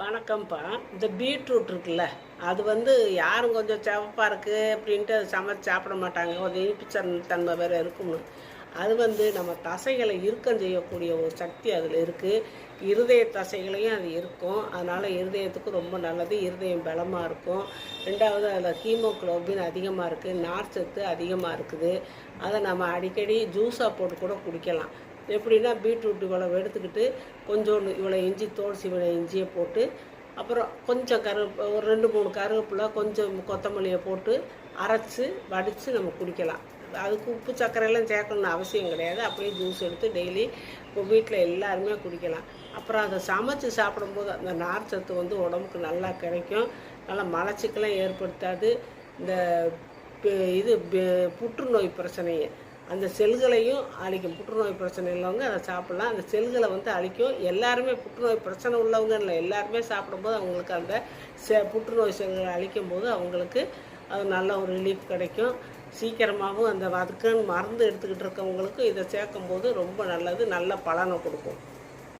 வணக்கம்ப்பா. இந்த பீட்ரூட் இருக்குல்ல அது வந்து யாரும் கொஞ்சம் சிவப்பாக இருக்குது அப்படின்ட்டு அது சமைச்சு சாப்பிட மாட்டாங்க. கொஞ்சம் இனிப்பு தன்மை வேறு இருக்கும்னு. அது வந்து நம்ம தசைகளை இறுக்கம் செய்யக்கூடிய ஒரு சக்தி அதில் இருக்குது இருதய தசைகளையும் அது இருக்கும். அதனால் இருதயத்துக்கு ரொம்ப நல்லது. இருதயம் பலமாக இருக்கும். ரெண்டாவது அதில் ஹீமோக்ளோபின் அதிகமாக இருக்குது நார் சத்து அதிகமாக இருக்குது. அதை நம்ம அடிக்கடி ஜூஸாக போட்டு கூட குடிக்கலாம். எப்படின்னா பீட்ரூட் இவ்வளோ எடுத்துக்கிட்டு கொஞ்சோண்டு இவ்வளோ இஞ்சி தோல் இவ்வளோ இஞ்சியை போட்டு அப்புறம் கொஞ்சம் கரு ஒரு ரெண்டு மூணு கருவேப்பிலை கொஞ்சம் கொத்தமல்லியை போட்டு அரைச்சி வடித்து நம்ம குடிக்கலாம். அதுக்கு உப்பு சர்க்கரையெல்லாம் சேர்க்கணும்னு அவசியம் கிடையாது. அப்படியே ஜூஸ் எடுத்து டெய்லி இப்போ வீட்டில் எல்லாருமே குடிக்கலாம். அப்புறம் அதை சமைச்சு சாப்பிடும்போது அந்த நார் சத்து வந்து உடம்புக்கு நல்லா கிடைக்கும். நல்லா மலச்சிக்கெல்லாம் ஏற்படுத்தாது. இந்த இது புற்றுநோய் பிரச்சனையை அந்த செல்களையும் அழிக்கும். புற்றுநோய் பிரச்சனை உள்ளவங்க அதை சாப்பிடலாம். அந்த செல்களை வந்து அழிக்கும். எல்லாருமே புற்றுநோய் பிரச்சனை உள்ளவங்க இல்லை. எல்லாருமே சாப்பிடும்போது அவங்களுக்கு அந்த செ புற்றுநோய் செல்களை அழிக்கும் போது அவங்களுக்கு அது நல்ல ஒரு ரிலீஃப் கிடைக்கும். சீக்கிரமாகவும் அந்த அதுக்குன்னு மருந்து எடுத்துக்கிட்டு இருக்கவங்களுக்கும் இதை சேர்க்கும் போது ரொம்ப நல்லது. நல்ல பலனை கொடுக்கும்.